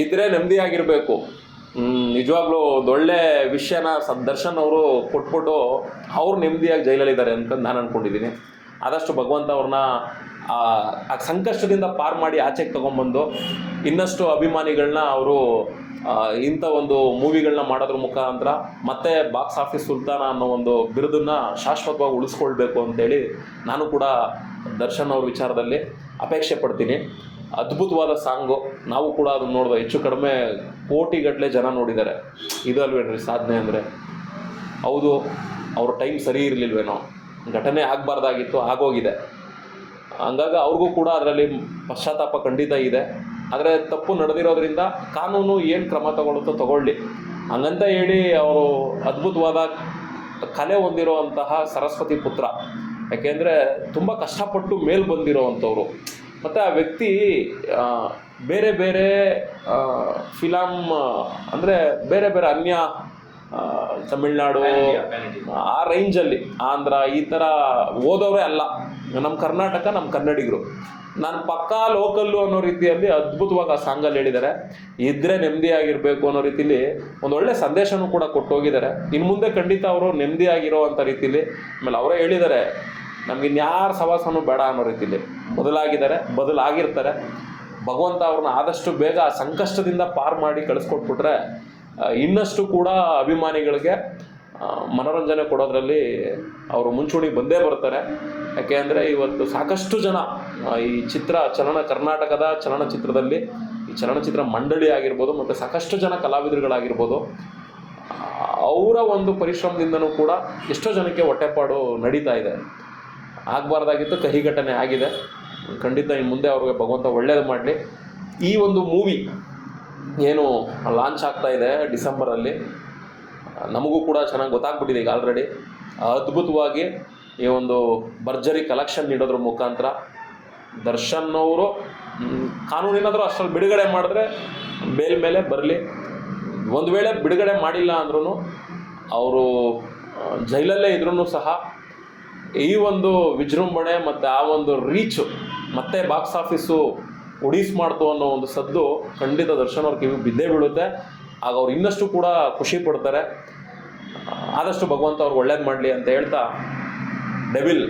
ಇದ್ರೆ ನೆಮ್ಮದಿ ಆಗಿರಬೇಕು. ನಿಜವಾಗ್ಲೂ ಒಳ್ಳೆ ವಿಷಯನ ದರ್ಶನ್ ಅವರು ಕೊಟ್ಬಿಟ್ಟು ಅವ್ರು ನೆಮ್ಮದಿಯಾಗಿ ಜೈಲಲ್ಲಿದ್ದಾರೆ ಅಂತ ನಾನು ಅಂದ್ಕೊಂಡಿದ್ದೀನಿ ಆದಷ್ಟು ಭಗವಂತ ಅವ್ರನ್ನ ಆ ಸಂಕಷ್ಟದಿಂದ ಪಾರು ಮಾಡಿ ಆಚೆಗೆ ತೊಗೊಂಬಂದು ಇನ್ನಷ್ಟು ಅಭಿಮಾನಿಗಳನ್ನ ಅವರು ಇಂಥ ಒಂದು ಮೂವಿಗಳನ್ನ ಮಾಡೋದ್ರ ಮುಖಾಂತರ ಮತ್ತೆ ಬಾಕ್ಸ್ ಆಫೀಸ್ ಸುಲ್ತಾನ ಅನ್ನೋ ಒಂದು ಬಿರುದನ್ನು ಶಾಶ್ವತವಾಗಿ ಉಳಿಸ್ಕೊಳ್ಬೇಕು ಅಂತೇಳಿ ನಾನು ಕೂಡ ದರ್ಶನ್ ಅವ್ರ ವಿಚಾರದಲ್ಲಿ ಅಪೇಕ್ಷೆ ಪಡ್ತೀನಿ. ಅದ್ಭುತವಾದ ಸಾಂಗು. ನಾವು ಕೂಡ ಅದನ್ನ ನೋಡಿದ ಹೆಚ್ಚು ಕಡಿಮೆ ಕೋಟಿಗಟ್ಟಲೆ ಜನ ನೋಡಿದ್ದಾರೆ. ಇದು ಅಲ್ವೇನ್ರಿ ಸಾಧನೆ ಅಂದರೆ? ಹೌದು, ಅವ್ರ ಟೈಮ್ ಸರಿ ಇರಲಿಲ್ವೇನೋ? ಘಟನೆ ಆಗಬಾರ್ದಾಗಿತ್ತು, ಆಗೋಗಿದೆ. ಹಂಗಾಗಿ ಅವ್ರಿಗೂ ಕೂಡ ಅದರಲ್ಲಿ ಪಶ್ಚಾತ್ತಾಪ ಖಂಡಿತ ಇದೆ. ಆದರೆ ತಪ್ಪು ನಡೆದಿರೋದ್ರಿಂದ ಕಾನೂನು ಏನು ಕ್ರಮ ತಗೊಳುತ್ತೋ ತಗೊಳ್ಳಿ. ಹಂಗಂತ ಹೇಳಿ ಅವರು ಅದ್ಭುತವಾದ ಕಲೆ ಹೊಂದಿರುವಂತಹ ಸರಸ್ವತಿ ಪುತ್ರ. ಯಾಕೆಂದರೆ ತುಂಬ ಕಷ್ಟಪಟ್ಟು ಮೇಲ್ ಬಂದಿರೋವಂಥವ್ರು. ಮತ್ತು ಆ ವ್ಯಕ್ತಿ ಬೇರೆ ಬೇರೆ ಫಿಲಮ್ ಅಂದರೆ ಬೇರೆ ಬೇರೆ ಅನ್ಯ ತಮಿಳ್ನಾಡು, ಆ ರೇಂಜಲ್ಲಿ ಆಂಧ್ರ, ಈ ಥರ ಓದೋರೇ ಅಲ್ಲ. ನಮ್ಮ ಕರ್ನಾಟಕ ನಮ್ಮ ಕನ್ನಡಿಗರು. ನಾನು ಪಕ್ಕಾ ಲೋಕಲ್ಲು ಅನ್ನೋ ರೀತಿಯಲ್ಲಿ ಅದ್ಭುತವಾಗಿ ಆ ಸಾಂಗಲ್ಲಿ ಹೇಳಿದ್ದಾರೆ. ಇದ್ರೆ ನೆಮ್ಮದಿಯಾಗಿರಬೇಕು ಅನ್ನೋ ರೀತಿಲಿ ಒಂದು ಒಳ್ಳೆ ಸಂದೇಶನೂ ಕೂಡ ಕೊಟ್ಟು ಹೋಗಿದ್ದಾರೆ ಇನ್ನು ಮುಂದೆ ಖಂಡಿತ ಅವರು ನೆಮ್ಮದಿಯಾಗಿರೋ ಅಂಥ ರೀತಿಲಿ, ಆಮೇಲೆ ಅವರೇ ಹೇಳಿದ್ದಾರೆ. ನಮ್ಗೆ ಇನ್ಯಾರ ಸವಾಸನೂ ಬೇಡ ಅನ್ನೋ ರೀತಿಯಲ್ಲಿ ಬದಲಾಗಿದ್ದಾರೆ, ಬದಲಾಗಿರ್ತಾರೆ. ಭಗವಂತ ಅವ್ರನ್ನ ಆದಷ್ಟು ಬೇಗ ಸಂಕಷ್ಟದಿಂದ ಪಾರು ಮಾಡಿ ಕಳಿಸ್ಕೊಟ್ಬಿಟ್ರೆ ಇನ್ನಷ್ಟು ಕೂಡ ಅಭಿಮಾನಿಗಳಿಗೆ ಮನೋರಂಜನೆ ಕೊಡೋದ್ರಲ್ಲಿ ಅವರು ಮುಂಚೂಣಿ ಬಂದೇ ಬರ್ತಾರೆ. ಯಾಕೆ ಅಂದರೆ ಇವತ್ತು ಸಾಕಷ್ಟು ಜನ ಈ ಚಿತ್ರ ಚಲನ ಕರ್ನಾಟಕದ ಚಲನಚಿತ್ರದಲ್ಲಿ, ಈ ಚಲನಚಿತ್ರ ಮಂಡಳಿ ಆಗಿರ್ಬೋದು ಮತ್ತು ಸಾಕಷ್ಟು ಜನ ಕಲಾವಿದರುಗಳಾಗಿರ್ಬೋದು ಅವರ ಒಂದು ಪರಿಶ್ರಮದಿಂದನೂ ಕೂಡ ಎಷ್ಟೋ ಜನಕ್ಕೆ ಹೊಟ್ಟೆಪಾಡು ನಡೀತಾ ಇದೆ. ಆಗಬಾರ್ದಾಗಿತ್ತು, ಕಹಿ ಘಟನೆ ಆಗಿದೆ. ಖಂಡಿತ ಇನ್ನು ಮುಂದೆ ಅವ್ರಿಗೆ ಭಗವಂತ ಒಳ್ಳೇದು ಮಾಡಲಿ. ಈ ಒಂದು ಮೂವಿ ಏನು ಲಾಂಚ್ ಆಗ್ತಾ ಇದೆ ಡಿಸೆಂಬರಲ್ಲಿ. ನಮಗೂ ಕೂಡ ಚೆನ್ನಾಗಿ ಗೊತ್ತಾಗ್ಬಿಟ್ಟಿದೆ ಈಗ ಆಲ್ರೆಡಿ ಅದ್ಭುತವಾಗಿ ಈ ಒಂದು ಭರ್ಜರಿ ಕಲೆಕ್ಷನ್ ನೀಡೋದ್ರ ಮುಖಾಂತರ ದರ್ಶನ್ ಅವರು ಕಾನೂನಿನಾದರೂ ಅಷ್ಟರಲ್ಲಿ ಬಿಡುಗಡೆ ಮಾಡಿದ್ರೆ ಬೇಲ್ ಮೇಲೆ ಬರಲಿ. ಒಂದು ವೇಳೆ ಬಿಡುಗಡೆ ಮಾಡಿಲ್ಲ ಅಂದ್ರೂ ಅವರು ಜೈಲಲ್ಲೇ ಇದ್ರೂ ಸಹ ಈ ಒಂದು ವಿಜೃಂಭಣೆ ಮತ್ತು ಆ ಒಂದು ರೀಚು ಮತ್ತೆ ಬಾಕ್ಸ್ ಆಫೀಸು ಒಡೀಸ್ ಮಾಡ್ತು ಅನ್ನೋ ಒಂದು ಸದ್ದು ಖಂಡಿತ ದರ್ಶನ್ ಅವ್ರ ಕಿವಿ ಬಿದ್ದೇ ಬೀಳುತ್ತೆ. ಆಗ ಅವ್ರು ಇನ್ನಷ್ಟು ಕೂಡ ಖುಷಿ ಪಡ್ತಾರೆ. ಆದಷ್ಟು ಭಗವಂತ ಅವ್ರಿಗೆ ಒಳ್ಳೇದು ಮಾಡಲಿ ಅಂತ ಹೇಳ್ತಾ ಡೆವಿಲ್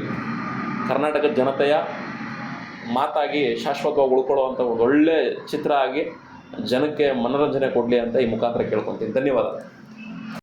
ಕರ್ನಾಟಕದ ಜನತೆಯ ಮಾತಾಗಿ ಶಾಶ್ವತವಾಗಿ ಉಳ್ಕೊಳ್ಳುವಂಥ ಒಂದು ಒಳ್ಳೆ ಚಿತ್ರ ಆಗಿ ಜನಕ್ಕೆ ಮನೋರಂಜನೆ ಕೊಡಲಿ ಅಂತ ಈ ಮುಖಾಂತರ ಕೇಳ್ಕೊತೀನಿ. ಧನ್ಯವಾದ.